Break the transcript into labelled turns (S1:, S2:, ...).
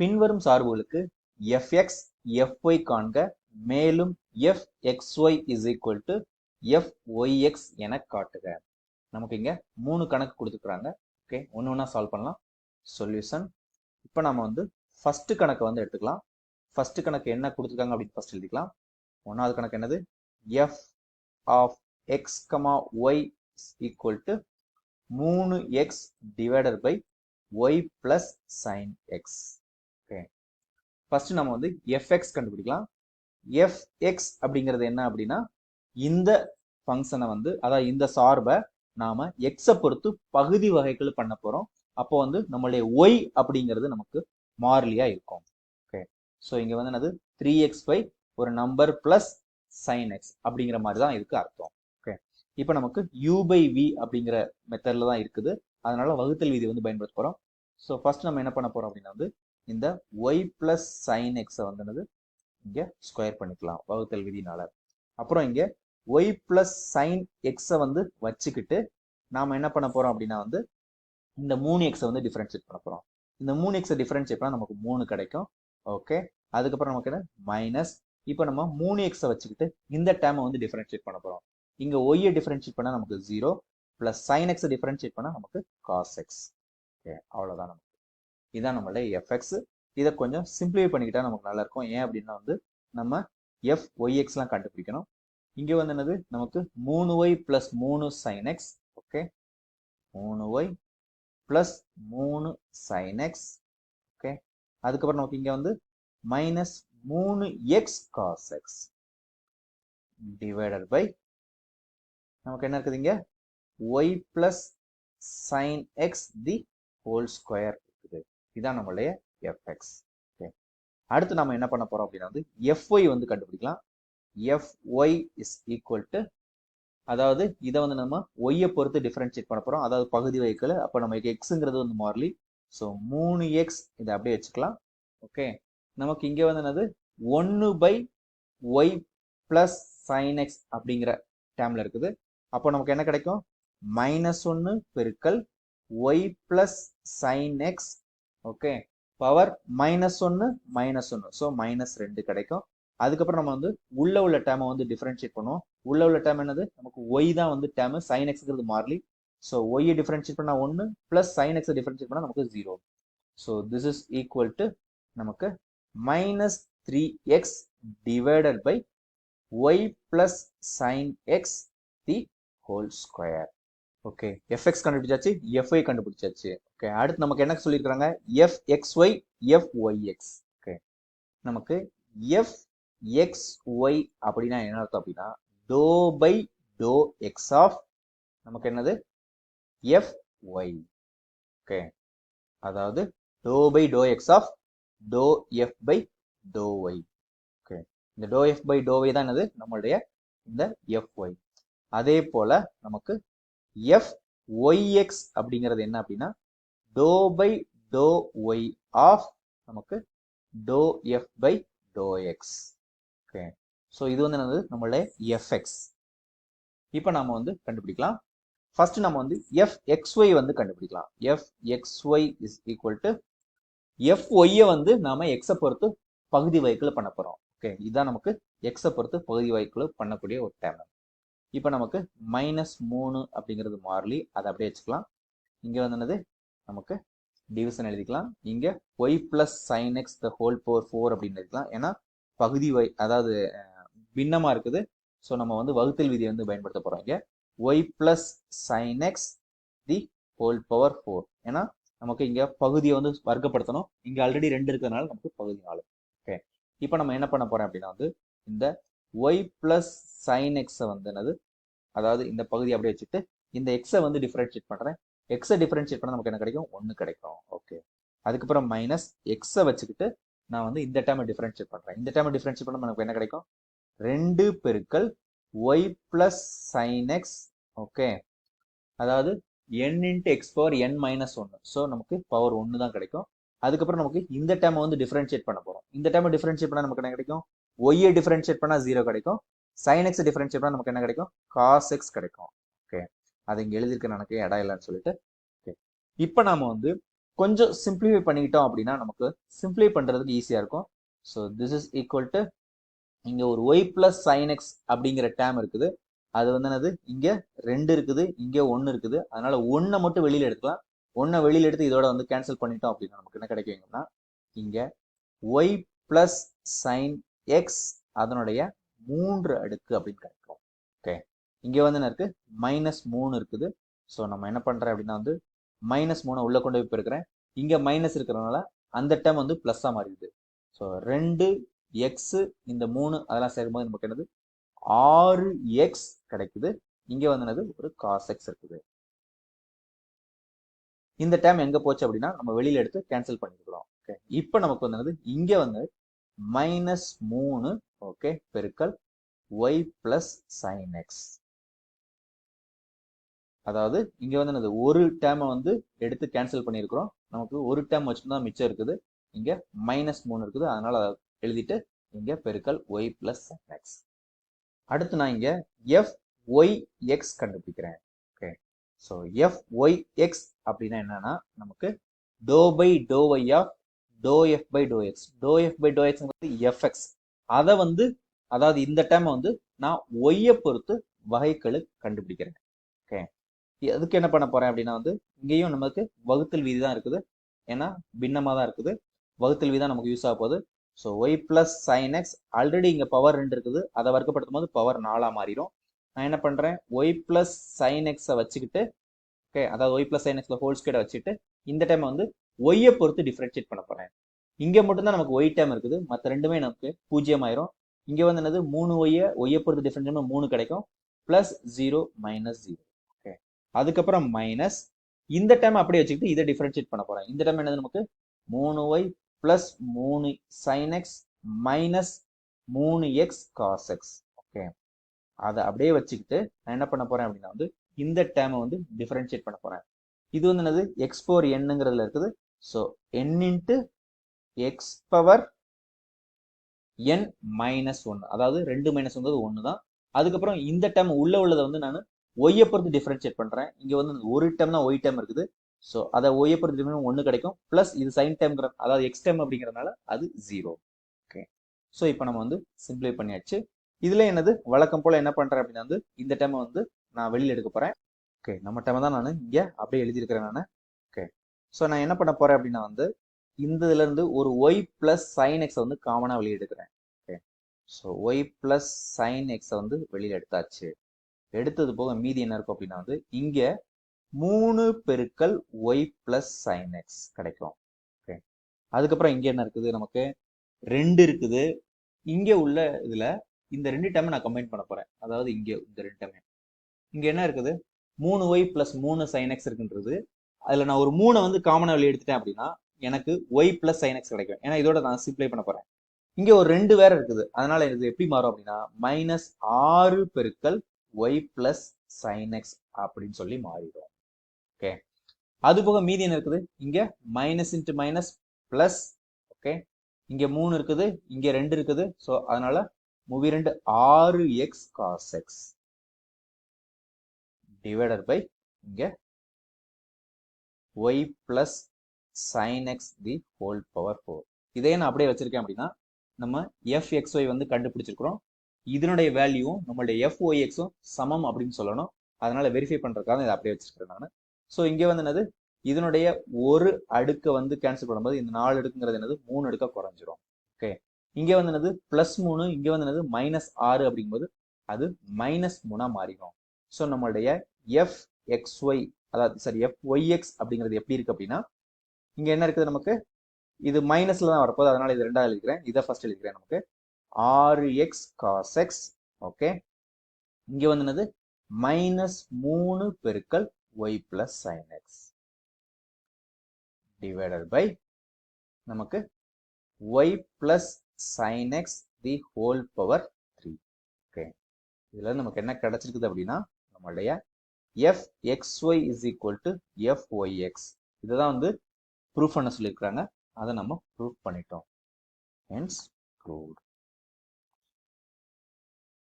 S1: பின்வரும் சார்புகளுக்கு FX F Y காண்க. மேலும் F X Y is equal to F Y X என காட்டுக. நமக்கு இங்க மூணு கணக்கு கொடுத்துக்கிறாங்க ஓகே ஒன்று ஒன்றா சால்வ் பண்ணலாம். சொல்யூஷன் இப்போ நம்ம வந்து ஃபஸ்ட்டு கணக்கை வந்து எடுத்துக்கலாம். ஃபஸ்ட்டு கணக்கு என்ன கொடுத்துருக்காங்க அப்படின்னு ஃபஸ்ட் எழுதிக்கலாம். ஒன்றாவது கணக்கு என்னது? F of X comma Y equal to மூணு X divided by Y plus sine X first நம்ம வந்து எஃப்எக்ஸ் கண்டுபிடிக்கலாம். எஃப்எக்ஸ் அப்படிங்கிறது என்ன அப்படின்னா இந்த ஃபங்க்ஷனை வந்து அதாவது இந்த சார்பை நாம எக்ஸை பொறுத்து பகுதி வகைகள் பண்ண போறோம். அப்போ வந்து நம்மளுடைய ஒய் அப்படிங்கிறது நமக்கு மாறிலியா இருக்கும். ஓகே ஸோ இங்க வந்து என்னது? த்ரீ எக்ஸ் பை ஒரு நம்பர் பிளஸ் சைன் எக்ஸ் அப்படிங்கிற மாதிரி தான் இதுக்கு அர்த்தம். ஓகே இப்போ நமக்கு யூ பை வி அப்படிங்கிற மெத்தட்ல தான் இருக்குது. அதனால வகுத்தல் விதி வந்து பயன்படுத்த போறோம். ஸோ ஃபர்ஸ்ட் நம்ம என்ன பண்ண போறோம் அப்படின்னா வந்து இந்த ஒய் பிளஸ் சைன் எக்ஸை வந்து இங்கே ஸ்கொயர் பண்ணிக்கலாம் வகுத்தல் விதினால. அப்புறம் இங்கே ஒய் பிளஸ் சைன் எக்ஸை வந்து வச்சுக்கிட்டு நாம் என்ன பண்ண போகிறோம் அப்படின்னா வந்து இந்த மூணு எக்ஸை வந்து டிஃப்ரென்ஷியேட் பண்ண போகிறோம் இந்த மூணு எக்ஸை டிஃப்ரென்ஷியேட் பண்ணால் நமக்கு மூணு கிடைக்கும். ஓகே அதுக்கப்புறம் நமக்கு என்ன? மைனஸ் இப்போ நம்ம மூணு எக்ஸை வச்சுக்கிட்டு இந்த டேமை வந்து டிஃப்ரென்ஷியேட் பண்ண போகிறோம் இங்கே ஒய்யை டிஃப்ரென்ஷியேட் பண்ணால் நமக்கு ஜீரோ ப்ளஸ் சைன் எக்ஸை டிஃப்ரென்ஷியேட் பண்ணால் நமக்கு காஸ் எக்ஸ் ஓகே அவ்வளோதான் நமக்கு. இதான் நம்மளுடைய எஃப்எக்ஸ் இதை கொஞ்சம் சிம்பிளிஃபை பண்ணிக்கிட்டா நமக்கு நல்லா இருக்கும் ஏன் அப்படின்னா வந்து நம்ம எஃப் ஒய்எக்ஸ்லாம் கண்டுபிடிக்கணும். இங்கே வந்து என்னது? நமக்கு மூணு ஒய் பிளஸ் மூணு சைன் எக்ஸ் ஓகே மூணு ஒய் பிளஸ் மூணு சைன் எக்ஸ் ஓகே அதுக்கப்புறம் நமக்கு இங்கே வந்து மைனஸ் மூணு X cos X divided by நமக்கு என்ன இருக்குது இங்கே? Y plus sine X the whole square இருக்குது. இதான் நம்மளுடைய எஃப்எக்ஸ் ஓகே அடுத்து நம்ம என்ன பண்ண போறோம் அப்படின்னா வந்து எஃப்ஒய் வந்து கண்டுபிடிக்கலாம். எஃப்ஒய் இஸ் ஈக்குவல் டு அதாவது இதை வந்து நம்ம ஒய்யை பொறுத்து டிஃபரன்ஷியேட் பண்ண போறோம். அதாவது பகுதி வைக்கல அப்போ நமக்கு எக்ஸுங்கிறது வந்து மாறலி. ஸோ மூணு எக்ஸ் இதை அப்படியே வச்சுக்கலாம். ஓகே நமக்கு இங்கே வந்து என்னது? ஒன்று by Y plus sine X அப்படிங்கிற டேம்ல இருக்குது. அப்போ நமக்கு என்ன கிடைக்கும்? மைனஸ் ஒன்று பெருக்கல் Y plus sine X okay power minus ஒன்று மைனஸ் ஒன்று ஸோ மைனஸ் ரெண்டு கிடைக்கும். அதுக்கப்புறம் நம்ம வந்து உள்ள உள்ள டேமை வந்து டிஃபரன்ஷியேட் பண்ணுவோம். உள்ள உள்ள டேம் என்னது? நமக்கு ஒய் தான் வந்து டேமு சைன் எக்ஸ்ங்கிறது மாறலி. ஸோ ஒய்யை டிஃபரன்ஷியேட் பண்ணால் ஒன்று ப்ளஸ் சைன் எக்ஸை டிஃபரன்ஷியேட் பண்ணால் நமக்கு zero so this is equal to நமக்கு minus three X divided by Y plus sine X the whole square okay F X கண்டுபிடிச்சாச்சு எஃப்ஒய் கண்டுபிடிச்சாச்சு. ஓகே அடுத்து நமக்கு என்ன சொல்லியிருக்காங்க F X Y F Y X okay நமக்கு எஃப் எக்ஸ் ஒய் அப்படின்னா என்ன அர்த்தம் அப்படின்னா do by do X of நமக்கு என்னது? எஃப் ஒய் ஓகே அதாவது do by do X of do F by do Y okay இந்த do F by do Y தான் என்னது? நம்மளுடைய இந்த எஃப் ஒய் அதே போல நமக்கு எஃப் எக்ஸ் அப்படிங்கிறது என்ன அப்படின்னா do by do Y of நமக்கு do F by do X okay so இது வந்து என்னது? நம்மளுடைய எஃப்எக்ஸ் இப்போ நம்ம வந்து கண்டுபிடிக்கலாம். ஃபர்ஸ்ட் நம்ம வந்து எஃப் எக்ஸ்ஒய் வந்து கண்டுபிடிக்கலாம். F X Y is equal to F ஒய்யை வந்து நாம எக்ஸை பொறுத்து பகுதி வகைகள் பண்ண போகிறோம் ஓகே இதுதான் நமக்கு எக்ஸை பொறுத்து பகுதி வகைகள் பண்ணக்கூடிய ஒரு டேம் இப்போ நமக்கு மைனஸ் மூணு அப்படிங்கிறது மாறிலி அதை அப்படியே வச்சுக்கலாம். இங்கே வந்து என்னது? நமக்கு டிவிஷன் எழுதிக்கலாம். இங்கே Y plus sine X the whole power four அப்படின்னு எழுதிக்கலாம் ஏன்னா பகுதி வை அதாவது பின்னமாக இருக்குது. ஸோ நம்ம வந்து வகுத்தல் விதியை வந்து பயன்படுத்த போகிறோம் இங்கே. Y plus sine X the whole power four ஏன்னா நமக்கு இங்கே பகுதியை வந்து வர்க்கப்படுத்தணும். இங்கே ஆல்ரெடி ரெண்டு இருக்கிறதுனால நமக்கு பகுதி நாலு. ஓகே இப்போ நம்ம என்ன பண்ண போகிறோம் அப்படின்னா வந்து இந்த ஒய் ப்ளஸ் சைன் எக்ஸை வந்து என்னது? அதாவது இந்த பகுதி அப்படியே வச்சுட்டு இந்த எக்ஸை வந்து டிஃப்ரென்ஷியேட் பண்ணுறேன் எக்ஸை டிஃப்ரென்ஷியேட் பண்ண நமக்கு என்ன கிடைக்கும்? ஒன்று கிடைக்கும். ஓகே அதுக்கப்புறம் மைனஸ் எக்ஸை வச்சுக்கிட்டு நான் வந்து இந்த டைமை டிஃப்ரென்ஷியேட் பண்ணுறேன் இந்த டைமை டிஃப்ரென்ஷியேட் பண்ண நமக்கு என்ன கிடைக்கும்? ரெண்டு பெருக்கள் Y plus sine X okay அதாவது N into X power N minus ஒன்று ஸோ நமக்கு பவர் ஒன்று தான் கிடைக்கும். அதுக்கப்புறம் நமக்கு இந்த டைமை வந்து டிஃப்ரென்ஷியேட் பண்ண போகிறோம் இந்த டைமை டிஃப்ரென்ஷியேட் பண்ணால் நமக்கு என்ன கிடைக்கும்? ஒய்யை டிஃபரன்ஷியேட் பண்ணால் ஜீரோ கிடைக்கும். சைன் எக்ஸ் டிஃபரன்ஷியேட் பண்ணால் நமக்கு என்ன கிடைக்கும்? காஸ் எக்ஸ் கிடைக்கும். ஓகே அது இங்கே எழுதியிருக்க எனக்கு இடம் இல்லைன்னு சொல்லிட்டு. ஓகே இப்போ நாம வந்து கொஞ்சம் சிம்பிளிஃபை பண்ணிக்கிட்டோம் அப்படின்னா நமக்கு சிம்பிளை பண்ணுறதுக்கு ஈஸியாக இருக்கும். So this is equal to இங்கே ஒரு ஒய் பிளஸ் சைன் எக்ஸ் அப்படிங்கிற டேம் இருக்குது. அது வந்து என்னது? இங்கே ரெண்டு இருக்குது இங்கே ஒன்று இருக்குது. அதனால ஒன்றை மட்டும் வெளியில் எடுக்கலாம். ஒன்றை வெளியில் எடுத்து இதோட வந்து கேன்சல் பண்ணிட்டோம் அப்படின்னா நமக்கு என்ன கிடைக்குங்கன்னா இங்கே ஒய் பிளஸ் சைன் எக்ஸ் அதனுடைய மூன்று அடுக்கு அப்படின்னு கிடைக்கும். ஓகே இங்கே வந்து என்ன இருக்கு? மைனஸ் மூணு இருக்குது. ஸோ நம்ம என்ன பண்ணுறேன் அப்படின்னா வந்து மைனஸ் மூணை உள்ளே கொண்டு போய் போயிருக்கிறேன் இங்கே மைனஸ் இருக்கிறதுனால அந்த டைம் வந்து ப்ளஸ்ஸாக மாறிடுது. ஸோ ரெண்டு எக்ஸு இந்த மூணு அதெல்லாம் சேரும்போது நமக்கு என்னது? ஆறு எக்ஸ் கிடைக்குது. இங்கே வந்து என்னது? ஒரு காஸ் எக்ஸ் இருக்குது. இந்த டைம் எங்க போச்சு அப்படின்னா நம்ம வெளியில எடுத்து கேன்சல் பண்ணிக்கலாம் ஓகே இப்போ நமக்கு வந்து என்னது? இங்க வந்து மைனஸ் மூணு ஓகே பெருக்கல் ஒய் பிளஸ் சைன் எக்ஸ் அதாவது இங்க வந்து என்னது ஒரு டேமை வந்து எடுத்து கேன்சல் பண்ணியிருக்கிறோம். நமக்கு ஒரு டேம் வச்சுதான் மிச்சம் இருக்குது. இங்க மைனஸ் மூணு இருக்குது. அதனால அதை எழுதிட்டு இங்க பெருக்கல் ஒய் பிளஸ் சைன் எக்ஸ் அடுத்து நான் இங்க எஃப் ஒய் எக்ஸ் கண்டுபிடிக்கிறேன். Okay so F Y X அப்படின்னா என்னன்னா நமக்கு do by do Y of do F by do X do F by do எக்ஸ்ங்கிறது FX அதை வந்து அதாவது இந்த டைம் வந்து நான் ஒய்யை பொறுத்து வகைக்கெழு கண்டுபிடிக்கிறேன். ஓகே அதுக்கு என்ன பண்ண போறேன் அப்படின்னா வந்து இங்கேயும் நமக்கு வகுத்தல் வீதி தான் இருக்குது. ஏன்னா பின்னமாக தான் இருக்குது. வகுத்தல் வீதி தான் நமக்கு யூஸ் ஆக போகுது. So Y plus sine X already இங்கே பவர் ரெண்டு இருக்குது. அதை வர்க்கப்படுத்தும் போது பவர் நாலாக மாறிடும் நான் என்ன பண்ணுறேன் ஒய் பிளஸ் சைன் எக்ஸை வச்சுக்கிட்டு ஓகே அதாவது ஒய் பிளஸ் சைன் எக்ஸில் ஹோல் ஸ்கேடை வச்சுட்டு இந்த டைம் வந்து ஒய்யை பொறுத்து டிஃப்ரென்ஷியேட் பண்ண போகிறேன் இங்கே மட்டும்தான் நமக்கு ஒய் டைம் இருக்குது. மற்ற ரெண்டுமே நமக்கு பூஜ்ஜியம் ஆயிரும் இங்கே வந்து என்னது? மூணு ஒய்யை ஒய்யை பொறுத்து டிஃப்ரென்ஷியேட் மூணு கிடைக்கும். Plus zero minus zero okay அதுக்கப்புறம் மைனஸ் இந்த டைம் அப்படியே வச்சுக்கிட்டு இதை டிஃப்ரென்ஷியேட் பண்ண போகிறேன் இந்த டைம் என்னது நமக்கு? மூணு ஒய் பிளஸ் மூணு சைன் எக்ஸ் மைனஸ் மூணு எக்ஸ் காஸ் எக்ஸ் ஓகே அதை அப்படியே வச்சுக்கிட்டு நான் என்ன பண்ண போறேன் அப்படின்னா வந்து இந்த டேமை வந்து டிஃபரன்ஷியேட் பண்ண போறேன். இது வந்து என்னது? எக்ஸ் பவர் என்னங்கிறதுல இருக்குது. So N into X power N minus ஒன்று அதாவது ரெண்டு மைனஸ் வந்தது ஒன்று தான். அதுக்கப்புறம் இந்த டைம் உள்ள உள்ளதை வந்து நான் ஒய்யை பொறுத்து டிஃபரன்ஷியேட் பண்றேன். இங்கே வந்து ஒரு டைம் தான் ஒய் டைம் இருக்குது. ஸோ அதை ஒய்யை பொறுத்து ஒன்று கிடைக்கும். ப்ளஸ் இது சைன் டைம்ங்கிற அதாவது எக்ஸ் டைம் அப்படிங்கிறதுனால அது ஜீரோ ஓகே ஸோ இப்போ நம்ம வந்து சிம்பிளை பண்ணியாச்சு. இதுல என்னது? வழக்கம் போல என்ன பண்றேன் அப்படின்னா வந்து இந்த டைமை வந்து நான் வெளியில் எடுக்க போறேன். ஓகே நம்ம டைம் தான் நான் இங்கே அப்படியே எழுதியிருக்கிறேன் நான். ஸோ நான் என்ன பண்ண போறேன் அப்படின்னா வந்து இந்த இதுலேருந்து ஒரு ஒய் பிளஸ் சைன் எக்ஸை வந்து காமனாக வெளியே எடுக்கிறேன். Okay so Y plus sine எக்ஸை வந்து வெளியில் எடுத்தாச்சு. எடுத்தது போக மீதி என்ன இருக்கும் அப்படின்னா வந்து இங்கே மூணு பெருக்கல் ஒய் பிளஸ் சைன் எக்ஸ் கிடைக்கும். ஓகே அதுக்கப்புறம் இங்கே என்ன இருக்குது நமக்கு? ரெண்டு இருக்குது. இங்கே உள்ள இதில் இந்த ரெண்டு டைமை நான் கம்பைன் பண்ண போகிறேன் அதாவது இங்கே இந்த ரெண்டு டைமே இங்கே என்ன இருக்குது? மூணு ஒய் பிளஸ் மூணு சைன் எக்ஸ் இருக்குன்றது. அதில் நான் ஒரு மூணை வந்து காமனாக வெளியே எடுத்துட்டேன் அப்படின்னா எனக்கு ஒய் பிளஸ் சைனக்ஸ் கிடைக்கும். ஏன்னா இதோட நான் சிம்ப்ளை பண்ண போகிறேன் இங்கே ஒரு ரெண்டு வேற இருக்குது. அதனால இது எப்படி மாறும் அப்படின்னா மைனஸ் ஆறு பெருக்கல் ஒய் பிளஸ் சைனக்ஸ் அப்படின்னு சொல்லி மாறிடும். ஓகே அது போக மீதி என்ன இருக்குது? இங்க minus into minus plus okay இங்க மூணு இருக்குது இங்க ரெண்டு இருக்குது. ஸோ அதனால மூவி ரெண்டு ஆறு X cos X divided by இங்க Y plus sine X the whole power four இதே நான் அப்படியே வச்சிருக்கேன் அப்படின்னா நம்ம எஃப் எக்ஸ் ஒய் வந்து கண்டுபிடிச்சிருக்கிறோம். இதனுடைய வேல்யூவும் நம்மளுடைய எஃப் ஒய் எக்ஸும் சமம் அப்படின்னு சொல்லணும். அதனால வெரிஃபை பண்றதுக்காக இதை அப்படியே வச்சிருக்கிறேன் நான். ஸோ இங்கே வந்து என்னது? இதனுடைய ஒரு அடுக்கை வந்து கேன்சல் பண்ணும்போது இந்த நாலு அடுக்குங்கிறது என்னது? மூணு அடுக்கா குறைஞ்சிரும். ஓகே இங்கே வந்து என்னது? பிளஸ் மூணு இங்கே வந்து என்னது? மைனஸ் ஆறு அப்படிங்கும்போது அது மைனஸ் மூணா மாறிடும். ஸோ நம்மளுடைய எஃப் எக்ஸ் ஒய் அதாவது சாரி எஃப் ஒய்எக்ஸ் அப்படிங்கிறது எப்படி இருக்கு அப்படின்னா இங்க என்ன இருக்குது நமக்கு? இது மைனஸ்ல தான் வரப்போகுது. அதனால இது ரெண்டாவது எழுதிக்கிறேன். இதை ஃபர்ஸ்ட் எழுதிக்கிறேன் நமக்கு. ஆறு எக்ஸ் காஸ் எக்ஸ் ஓகே இங்க வந்து என்னது? மைனஸ் மூணு பெருக்கல் Y plus sine X divided by நமக்கு Y plus sine X the whole power three okay இதுல நமக்கு என்ன கிடைச்சிருக்குது அப்படின்னா நம்மளுடைய F X Y is equal to F Y X இதுதான் வந்து ப்ரூஃப் பண்ண சொல்லியிருக்கிறாங்க? அதை நம்ம ப்ரூஃப் பண்ணிட்டோம். Hence proved